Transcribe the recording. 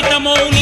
Capitão Mouli